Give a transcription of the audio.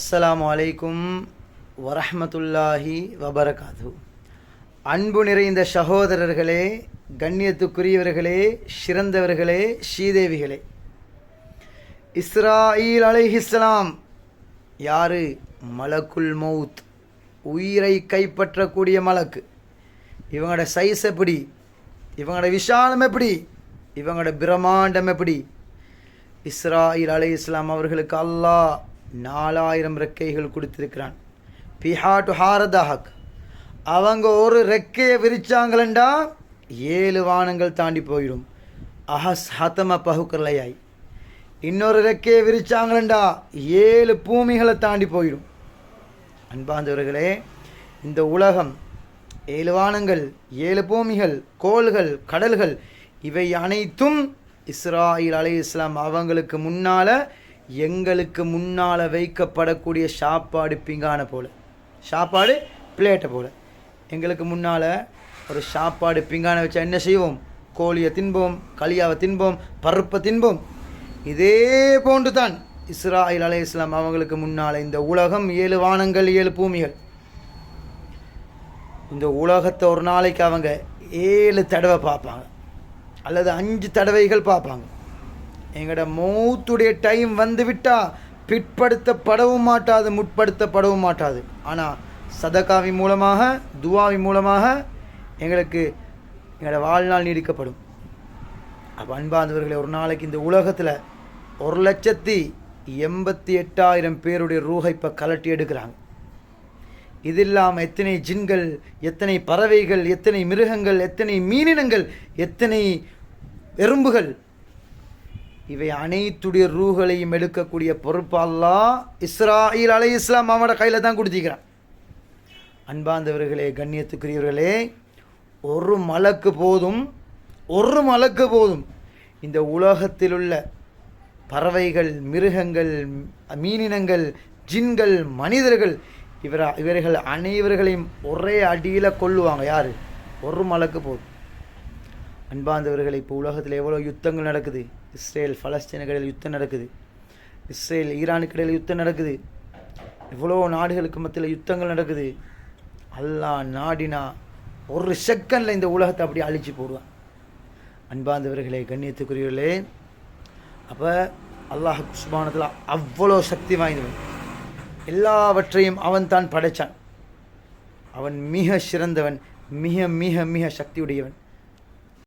அஸ்லாம் அலைக்கும் வரஹ்மத்துல்லாஹி வபரகாது அன்பு நிறைந்த சகோதரர்களே கண்ணியத்துக்குரியவர்களே சிறந்தவர்களே ஸ்ரீதேவிகளே. இஸ்ராயில் அலைஹிஸ்லாம் யாரு? மலக்குல் மௌத் உயிரை கைப்பற்றக்கூடிய மலக்கு. இவங்களோட சைஸ் எப்படி? இவங்களோட விஷாலம் எப்படி? இவங்களோட பிரம்மாண்டம் எப்படி? இஸ்ராயில் அலை இஸ்லாம் அவர்களுக்கு அல்லாஹ் நாலாயிரம் ரெக்கைகள் கொடுத்திருக்கிறான். டு ஹாரதஹக். அவங்க ஒரு ரெக்கையை விரிச்சாங்களண்டா ஏழு வானங்கள் தாண்டி போயிடும். அஹஸ் ஹத்தம பகுக்கலையாய் இன்னொரு ரெக்கையை விரிச்சாங்களண்டா ஏழு பூமிகளை தாண்டி போயிடும். அன்பாந்தவர்களே இந்த உலகம் ஏழு வானங்கள் ஏழு பூமிகள் கோள்கள் கடல்கள் இவை அனைத்தும் இஸ்ராயில் அலை இஸ்லாம் அவங்களுக்கு முன்னால் எங்களுக்கு முன்னால் வைக்கப்படக்கூடிய சாப்பாடு பிங்கான போல். சாப்பாடு பிளேட்டை போல். எங்களுக்கு முன்னால் ஒரு சாப்பாடு பிங்கான வச்சா என்ன செய்வோம்? கோழியை தின்போம் களியாவை தின்போம் பருப்பை தின்போம். இதே போன்று தான் இஸ்ராயில் அலை இஸ்லாம் அவங்களுக்கு முன்னால் இந்த உலகம் ஏழு வானங்கள் ஏழு பூமிகள். இந்த உலகத்தை ஒரு நாளைக்கு அவங்க ஏழு தடவை பார்ப்பாங்க. அல்லது அஞ்சு தடவைகள் பார்ப்பாங்க. எங்களோட மௌத்துடைய டைம் வந்து விட்டால் பிற்படுத்தப்படவும் மாட்டாது முற்படுத்தப்படவும் மாட்டாது. ஆனால் சதகாவி மூலமாக துவாவி மூலமாக எங்களுக்கு எங்களோட வாழ்நாள் நீடிக்கப்படும். அப்போ ஒரு நாளைக்கு இந்த உலகத்தில் ஒரு லட்சத்தி எண்பத்தி எட்டாயிரம் பேருடைய ரூஹை இப்போ கலட்டி எடுக்கிறாங்க. இது இல்லாமல் எத்தனை ஜின்கள் எத்தனை பறவைகள் எத்தனை மிருகங்கள் எத்தனை மீனினங்கள் எத்தனை எறும்புகள் இவை அனைத்துடைய ரூகளையும் எடுக்கக்கூடிய பொறுப்பு அல்லாஹ் இஸ்ராயில் அலை இஸ்லாம் அவனோட கையில் தான் கொடுத்திக்கிறான் அன்பாந்தவர்களே கண்ணியத்துக்குரியவர்களே ஒரு மலக்கு போதும் ஒரு மலக்கு போதும். இந்த உலகத்தில் உள்ள பறவைகள் மிருகங்கள் மீனினங்கள் ஜின்கள் மனிதர்கள் இவர இவர்கள் அனைவர்களையும் ஒரே அடியில் கொள்ளுவாங்க யார்? ஒரு மலக்கு போதும். அன்பாந்தவர்கள் இப்போ உலகத்தில் எவ்வளோ யுத்தங்கள் நடக்குது? இஸ்ரேல் பலஸ்தீனங்களில் யுத்தம் நடக்குது. இஸ்ரேல் ஈரானுக்கு இடையில் யுத்தம் நடக்குது. எவ்வளோ நாடுகளுக்கு மத்தியில் யுத்தங்கள் நடக்குது. அல்லாஹ் நாடினா ஒரு செகண்டில் இந்த உலகத்தை அப்படி அழிச்சு போடுவான். அன்பாந்தவர்களே கண்ணியத்துக்குரியவர்களே அப்போ அல்லாஹ் சுபானத்தில் அவ்வளோ சக்தி வாய்ந்தவன். எல்லாவற்றையும் அவன் தான் படைச்சான். அவன் மிக சிறந்தவன் மிக மிக மிக சக்தியுடையவன்.